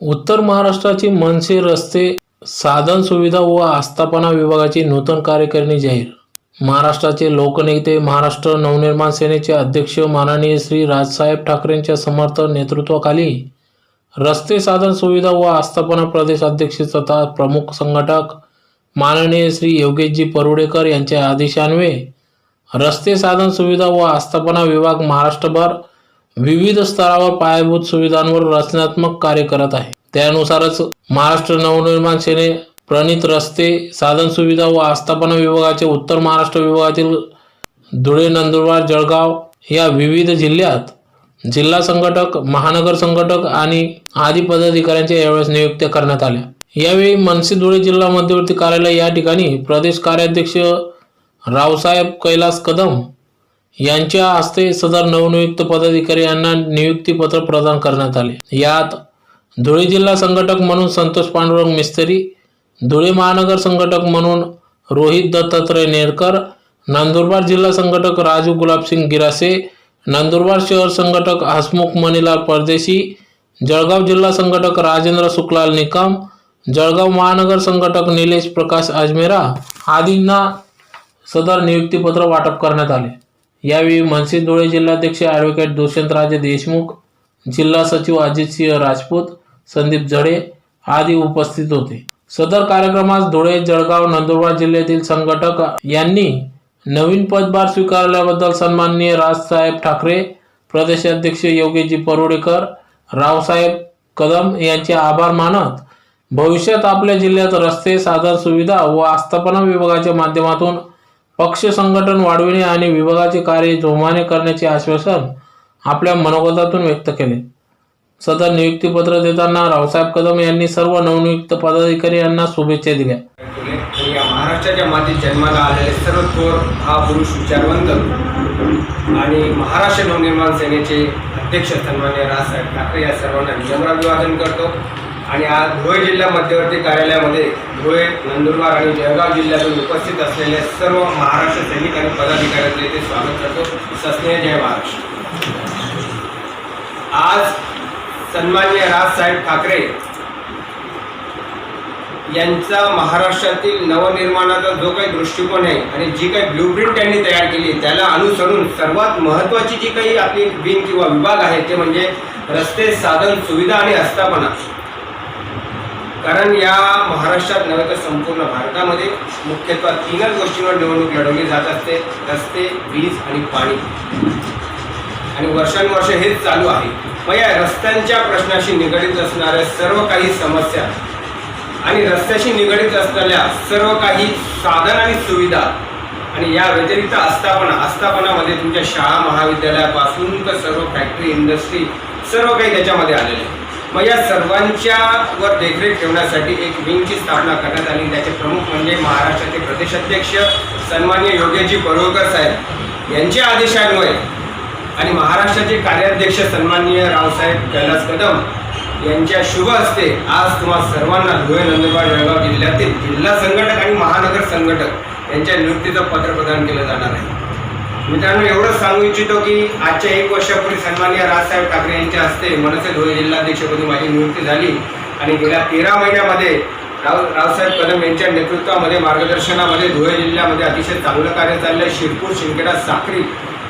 उत्तर महाराष्ट्राची मनसे रस्ते साधन सुविधा व आस्थापना विभागाची नूतन कार्यकारिणी जाहीर. महाराष्ट्राचे लोकनेते महाराष्ट्र नवनिर्माण सेनेचे अध्यक्ष माननीय श्री राजसाहेब ठाकरेंच्या समर्थ नेतृत्वाखाली रस्ते साधन सुविधा व आस्थापना प्रदेश अध्यक्ष तथा प्रमुख संघटक माननीय श्री योगेशजी परुडेकर यांच्या आदेशान्वये रस्ते साधन सुविधा व आस्थापना विभाग महाराष्ट्रभर विविध स्तरावर पायाभूत सुविधांवर रचनात्मक कार्य करत आहे. त्यानुसारच महाराष्ट्र नवनिर्माण सेने प्रणित रस्ते साधन सुविधा व आस्थापना विभागाचे उत्तर महाराष्ट्र विभागातील धुळे नंदुरबार जळगाव या विविध जिल्ह्यात जिल्हा संघटक महानगर संघटक आणि आदी पदाधिकाऱ्यांच्या यावेळेस नियुक्त्या करण्यात आल्या यावेळी मनसे धुळे जिल्हा मध्यवर्ती कार्यालय या ठिकाणी प्रदेश कार्याध्यक्ष रावसाहेब कैलास कदम यांच्या हस्ते सदर नवनियुक्त पदाधिकारी यांना नियुक्तीपत्र प्रदान करण्यात आले. यात धुळे जिल्हा संघटक म्हणून संतोष पांडुरंग मिस्त्री धुळे महानगर संघटक म्हणून रोहित दत्तात्रय नेरकर नंदुरबार जिल्हा संघटक राजू गुलाबसिंग गिरासे नंदुरबार शहर संघटक हसमुख मणिलाल परदेशी जळगाव जिल्हा संघटक राजेंद्र शुक्लाल निकम जळगाव महानगर संघटक निलेश प्रकाश अजमेरा आदींना सदर नियुक्तीपत्र वाटप करण्यात आले. यावेळी मनसे धुळे जिल्हाध्यक्ष ॲडव्होकेट दुष्यंतराजे देशमुख जिल्हा सचिव अजितसिंह राजपूत संदीप जडे आदी उपस्थित होते. सदर कार्यक्रमास धुळे जळगाव नंदुरबार जिल्ह्यातील संघटक यांनी नवीन पदभार स्वीकारल्याबद्दल सन्माननीय राजसाहेब ठाकरे प्रदेशाध्यक्ष योगेशजी परोडेकर रावसाहेब कदम यांचे आभार मानत भविष्यात आपल्या जिल्ह्यात रस्ते साधन सुविधा व आस्थापना विभागाच्या माध्यमातून पक्ष संघटन वाढविणे आणि विभागाचे कार्य जोमाने करण्याचे आश्वासन आपल्या मनोगतातून व्यक्त केले. सदर नियुक्तीपत्र देताना रावसाहेब कदम यांनी सर्व नवनियुक्त पदाधिकारी यांना शुभेच्छा दिल्या. या महाराष्ट्राच्या मातीत जन्माला आलेले सर्व थोर महापुरुष विचारवंत आणि महाराष्ट्र नवनिर्माण सेनेचे अध्यक्ष सन्मान्य राजसाहेब ठाकरे या सर्वांना विनम्र अभिवादन करतो. आणि आज धुळे जिल्हा मध्यवर्ती कार्यालयामध्ये धुळे नंदुरबार आणि जळगाव जिल्ह्यातून उपस्थित असलेले सर्व महाराष्ट्र सैनिक आणि पदाधिकाऱ्यांचे ते स्वागत करतो. सस्नेह जय महाराष्ट्र आज सन्मान्य राजसाहेब ठाकरे यांचा महाराष्ट्रातील नवनिर्माणाचा जो काही दृष्टिकोन आहे आणि जी काही ब्लूप्रिंट त्यांनी तयार केली त्याला अनुसरून सर्वात महत्त्वाची जी काही आपली विंग किंवा विभाग आहे ते म्हणजे रस्ते साधन सुविधा आणि आस्थापना. कारण या महाराष्ट्रात नव्हे तर संपूर्ण भारतामध्ये मुख्यतः तीनच गोष्टींवर निवडणूक लढवली जात असते रस्ते वीज आणि पाणी. आणि वर्षानुवर्ष हेच चालू आहे. मग या रस्त्यांच्या प्रश्नाशी निगडीत असणाऱ्या सर्व काही समस्या आणि रस्त्याशी निगडीत असलेल्या सर्व काही साधन आणि सुविधा आणि या व्यतिरिक्त आस्थापना आस्थापनामध्ये तुमच्या शाळा महाविद्यालयापासून तर सर्व फॅक्टरी इंडस्ट्री सर्व काही त्याच्यामध्ये आलेले मग या सर्वांच्या वर देखरेख ठेवण्यासाठी एक विंगची स्थापना करण्यात आली. त्याचे प्रमुख म्हणजे महाराष्ट्राचे प्रदेशाध्यक्ष सन्मान्य योगेशजी परोळकर साहेब. यांच्या आदेशान्वये आणि महाराष्ट्राचे कार्याध्यक्ष सन्माननीय रावसाहेब कैलास कदम यांच्या शुभ हस्ते आज तुम्हा सर्वांना धुळे नंदुरबार जळगाव जिल्ह्यातील जिल्हा संघटक आणि महानगर संघटक यांच्या नियुक्तीचं पत्र प्रदान केलं जाणार आहे. मित्रांनो एवढंच सांगू इच्छितो की आजच्या एक वर्षापूर्वी सन्माननीय राजसाहेब ठाकरे यांच्या हस्ते मनसे धुळे जिल्हाध्यक्षपदी माझी नियुक्ती झाली आणि गेल्या तेरा महिन्यामध्ये राव रावसाहेब कदम यांच्या नेतृत्वामध्ये मार्गदर्शनामध्ये धुळे जिल्ह्यामध्ये अतिशय चांगलं कार्य चाललं आहे शिरपूर शिंदखेडा साखरी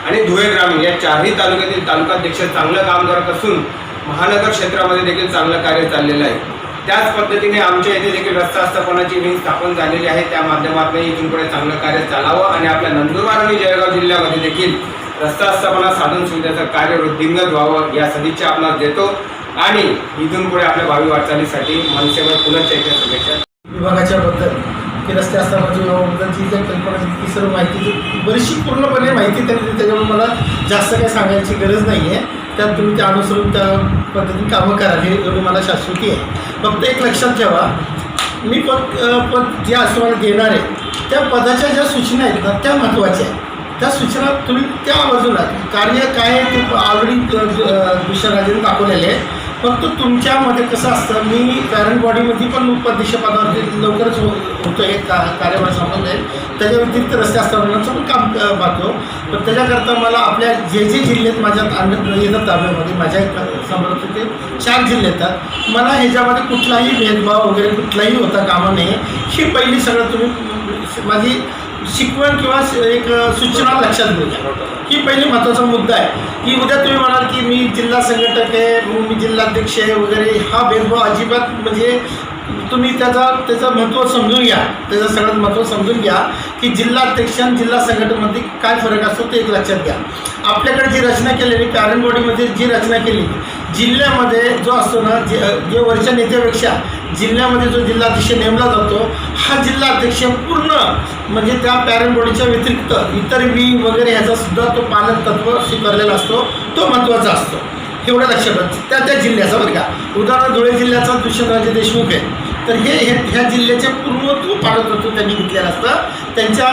आणि धुळे ग्रामीण या चारही तालुक्यातील तालुकाध्यक्ष चांगलं काम करत असून महानगर क्षेत्रामध्ये देखील चांगलं कार्य चाललेलं आहे. त्याच पद्धतीने आमच्या इथे देखील रस्ता आस्थापनाची विंग स्थापन झालेली आहे. त्या माध्यमातून इथून पुढे चांगलं कार्य चालावं आणि आपल्या नंदुरबार आणि जळगाव जिल्ह्यामध्ये देखील रस्ता आस्थापना साधन सुविधेचं कार्य वृद्धिंगत व्हावं या सदिच्छा आपणास देतो आणि इथून पुढे आपल्या भावी वाटचालीसाठी मनसेवर पुनश्च शुभेच्छा. विभागाच्या बद्दल की रस्ते असतानाच्या म्हणजे जी कल्पना ती सर्व माहिती बरीचशी पूर्णपणे माहिती त्यांनी मला जास्त काही सांगायची गरज नाही आहे त्यात तुम्ही त्या अनुसरून त्या पद्धतीने कामं करा हे तुम्हाला मला शाश्वती आहे. फक्त एक लक्षात ठेवा मी पद पद जे असं देणार आहे त्या पदाच्या ज्या सूचना आहेत ना त्या महत्त्वाच्या आहेत. त्या सूचना तुम्ही त्या बाजूला कार्य काय आहे ते आवडी दुसऱ्या दाखवलेले आहे परंतु तुमच्यामध्ये कसं असतं? मी पॅरेंट बॉडीमध्ये पण उपाध्यक्ष पदावरती लवकरच हो होतो हे का कार्यभार संबंध आहे. त्याच्या व्यतिरिक्त रस्ते असतानाचं पण काम पाहतो. पण त्याच्याकरता मला आपल्या जे जे जिल्ह्यात माझ्या येतात ताब्यामध्ये माझ्यासमोर ते चार जिल्हे येतात. मला ह्याच्यामध्ये कुठलाही भेदभाव वगैरे कुठलाही होता कामा नये. ही पहिली सगळं तुम्ही माझी शिकवण किंवा एक सूचना लक्षात घेऊया ही पहिली महत्त्वाचा मुद्दा आहे. की उद्या तुम्ही म्हणाल की मी जिल्हा संघटक आहे मी जिल्हाध्यक्ष आहे वगैरे हा भेदभाव अजिबात म्हणजे तुम्ही त्याचा त्याचं महत्त्व समजून घ्या. त्याचं सगळ्यात महत्त्व समजून घ्या की जिल्हाध्यक्ष आणि जिल्हा संघटनेमध्ये काय फरक असतो ते एक लक्षात घ्या. आपल्याकडे जी रचना केलेली पॅरेंट बॉडीमध्ये जी रचना केली जिल्ह्यामध्ये जो असतो ना जे जे वरच्या नेत्यापेक्षा जिल्ह्यामध्ये जो जिल्हाध्यक्ष नेमला जातो हा जिल्हाध्यक्ष पूर्ण म्हणजे त्या पॅरेंट बॉडीच्या व्यतिरिक्त इतर विंग वगैरे ह्याचा सुद्धा तो पालन तत्व स्वीकारलेला असतो तो महत्त्वाचा असतो. एवढं लक्षात त्या त्या जिल्ह्याचा बरं का. उदाहरण धुळे जिल्ह्याचा दुष्यंतराजे देशमुख आहे. तर हे हे ह्या जिल्ह्याचे पूर्णत्व पालकत्व त्यांनी घेतलेलं असतं त्यांच्या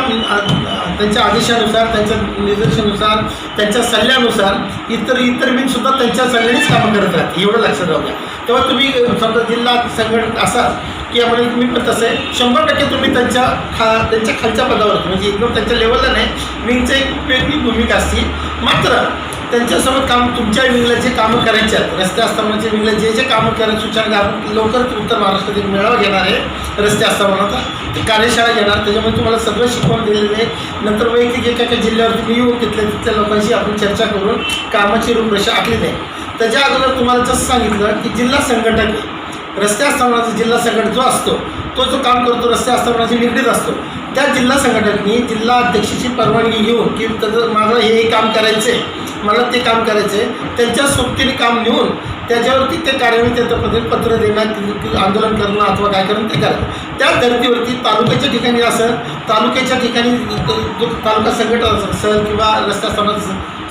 त्यांच्या आदेशानुसार त्यांच्या निर्देशानुसार त्यांच्या सल्ल्यानुसार इतर इतर सुद्धा त्यांच्या सल्ल्यानेच कामं करत राहते. एवढं लक्षात राहू द्या. तेव्हा तुम्ही समजा जिल्हा संघटक असाल की यामध्ये तुम्ही पण तसं आहे शंभर टक्के तुम्ही त्यांच्या खा त्यांच्या खालच्या पदावर म्हणजे एकदम त्यांच्या लेवलला नाही विंगचं एक वेगळी भूमिका असते. मात्र त्यांच्यासोबत काम तुमच्या विंगला जे कामं करायचे आहेत रस्ते असतानाचे विंगला जे जे कामं करायचे सूचना लवकरच उत्तर महाराष्ट्रातील मेळावा घेणार आहे. रस्ते आस्थापनाचा ते कार्यशाळा घेणार त्याच्यामध्ये तुम्हाला सगळं शिकवण दिलेलं आहे. नंतर वैयक्तिक एका एका जिल्ह्यावर तुम्ही येऊन तिथल्या तिथल्या लोकांशी आपण चर्चा करून कामाची रूपरेषा आखली नाही. त्याच्या अगोदर तुम्हाला जसं सांगितलं की जिल्हा संघटक आहे. रस्ते आस्थापनाचा जिल्हा संघटक जो असतो तो जो काम करतो रस्ते आस्थापनाशी निगडीत असतो. त्या जिल्हा संघटकांनी जिल्हा अध्यक्षाची परवानगी घेऊन की त्याचं माझं हे काम करायचं आहे मला ते काम करायचं आहे त्यांच्या सोबतीने काम घेऊन त्याच्यावरती ते कार्यवाही त्याचं पद्धत पत्र देणं की आंदोलन करणं अथवा काय करणं ते करायचं त्या धर्तीवरती तालुक्याच्या ठिकाणी असं तालुक्याच्या ठिकाणी जो तालुका संघटक असेल किंवा रस्ता समाज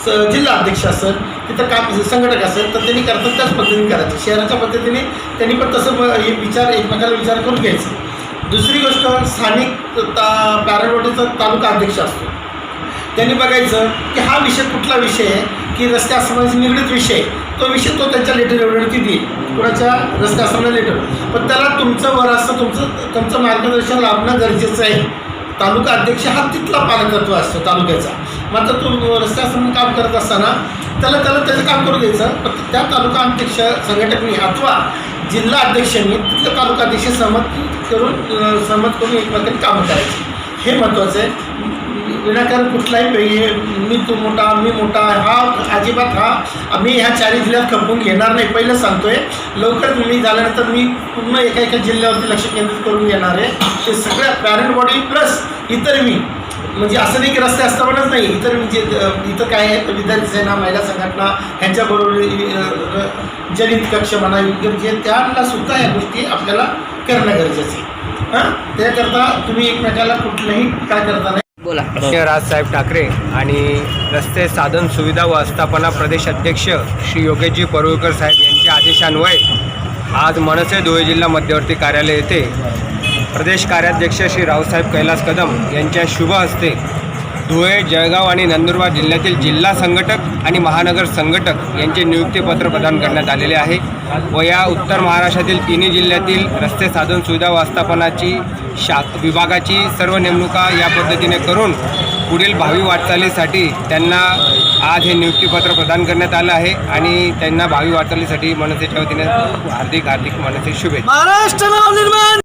स- जिल्हा अध्यक्ष असेल तिथं काम संघटक असेल तर त्यांनी करतात त्याच पद्धतीने करायचं. शहराच्या पद्धतीने त्यांनी पण तसं हे विचार एकमेकाला विचार करून घ्यायचं. दुसरी गोष्ट स्थानिक ता पॅराबोटीचा तालुका अध्यक्ष असतो. त्यांनी बघायचं की हा विषय कुठला विषय आहे? की रस्ते आश्रमाशी निगडीत विषय आहे. तो विषय तो त्यांच्या लेटर एवढी देईल. कुणाच्या? रस्ते आश्रमाला लेटर पण त्याला तुमचं वर असतं तुमचं तुमचं मार्गदर्शन लाभणं गरजेचं आहे. तालुका अध्यक्ष हा तिथला पालकत्व असतो तालुक्याचा. मात्र तो रस्ते आश्रम काम करत असताना त्याला त्याला त्याचं काम करू द्यायचं पण त्या तालुका अध्यक्ष संघटनेने अथवा जिल्हा अध्यक्षांनी तिथलं तालुका अध्यक्ष सहमत करून सहमत करून एकमेकांनी कामं करायची. हे महत्त्वाचं आहे. विनाकारण कुठलाही मी तू मोठा मी मोठा हा अजिबात हा मी ह्या चारी जिल्ह्यात खपवून घेणार नाही. पहिलं सांगतोय लवकर मी झाल्यानंतर मी पूर्ण एका एका जिल्ह्यावरती लक्ष केंद्रित करून घेणार आहे. ते सगळ्या पॅरेंट बॉडी प्लस इतर मी. म्हणजे असं नाही की रस्ते असतानाच नाही इतर म्हणजे इथं काय आहे? विद्यार्थी सेना महिला संघटना ह्यांच्याबरोबर जनित कक्ष म्हणा जे म्हणजे त्यांना सुद्धा या गोष्टी आपल्याला करणं गरजेचं आहे. हां? त्याकरता तुम्ही एकमेकाला कुठलंही काय करता नाही. बोला. राजसाहेब ठाकरे आणि रस्ते साधन सुविधा व आस्थापना प्रदेश अध्यक्ष श्री योगेशजी परुळकर साहेब यांच्या आदेशान्वये आज मनसे धुळे जिल्हा मध्यवर्ती कार्यालय येथे प्रदेश कार्याध्यक्ष श्री रावसाहेब कैलास कदम यांच्या शुभ हस्ते धुळे जळगाव आणि नंदुरबार जिल्ह्यातील जिल्हा संघटक आणि महानगर संघटक यांचे नियुक्तीपत्र प्रदान करण्यात आलेले आहे व या उत्तर महाराष्ट्रातील तिन्ही जिल्ह्यातील रस्ते साधन सुविधा व शा विभागाची सर्व नेमणुका या पद्धतीने करून पुढील भावी वाटचालीसाठी त्यांना आज हे नियुक्तीपत्र प्रदान करण्यात आलं आहे आणि त्यांना भावी वाटचालीसाठी मनसेच्या वतीने हार्दिक हार्दिक मनसे शुभेच्छा. महाराष्ट्र नवनिर्माण